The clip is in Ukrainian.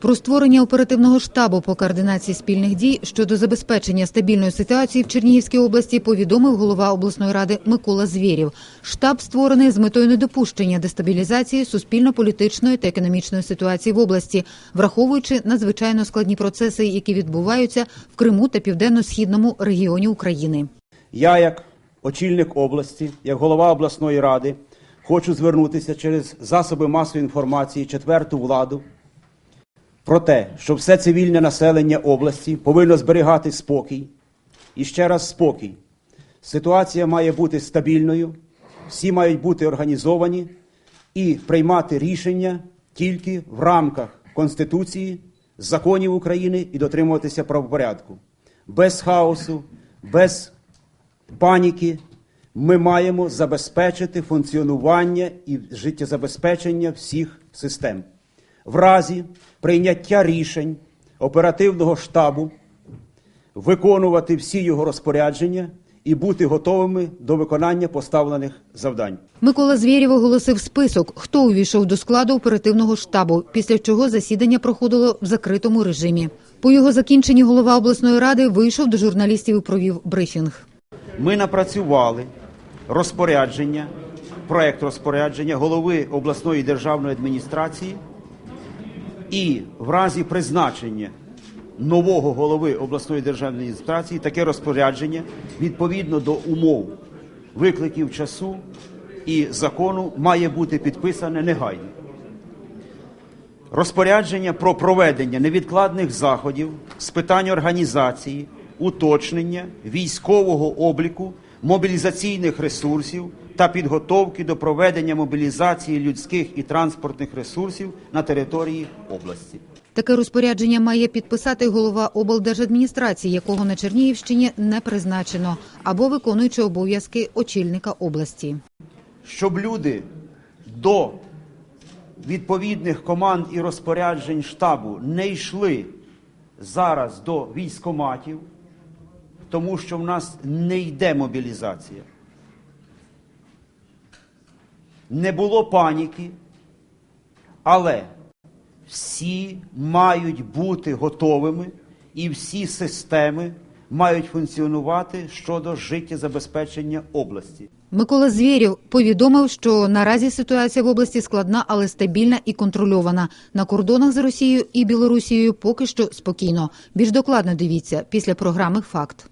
Про створення оперативного штабу по координації спільних дій щодо забезпечення стабільної ситуації в Чернігівській області повідомив голова обласної ради Микола Звєрів. Штаб створений з метою недопущення дестабілізації суспільно-політичної та економічної ситуації в області, враховуючи надзвичайно складні процеси, які відбуваються в Криму та південно-східному регіоні України. Я, як очільник області, як голова обласної ради, хочу звернутися через засоби масової інформації, четверту владу, про те, що все цивільне населення області повинно зберігати спокій. І ще раз спокій. Ситуація має бути стабільною, всі мають бути організовані і приймати рішення тільки в рамках Конституції, законів України і дотримуватися правопорядку. Без хаосу, без паніки ми маємо забезпечити функціонування і життєзабезпечення всіх систем. В разі прийняття рішень оперативного штабу виконувати всі його розпорядження і бути готовими до виконання поставлених завдань. Микола Звєрєв оголосив список, хто увійшов до складу оперативного штабу, після чого засідання проходило в закритому режимі. По його закінченні голова обласної ради вийшов до журналістів і провів брифінг. Ми напрацювали розпорядження, проект розпорядження голови обласної державної адміністрації і в разі призначення нового голови обласної державної адміністрації таке розпорядження відповідно до умов викликів часу і закону має бути підписане негайно. Розпорядження про проведення невідкладних заходів з питань організації, уточнення військового обліку, мобілізаційних ресурсів та підготовки до проведення мобілізації людських і транспортних ресурсів на території області. Таке розпорядження має підписати голова облдержадміністрації, якого на Чернігівщині не призначено, або виконуючи обов'язки очільника області. щоб люди до відповідних команд і розпоряджень штабу не йшли зараз до військоматів, тому що в нас не йде мобілізація. Не було паніки, але всі мають бути готовими і всі системи мають функціонувати щодо життєзабезпечення області. Микола Звєрєв повідомив, що наразі ситуація в області складна, але стабільна і контрольована. На кордонах з Росією і Білорусією поки що спокійно. Більш докладно дивіться після програми Факт.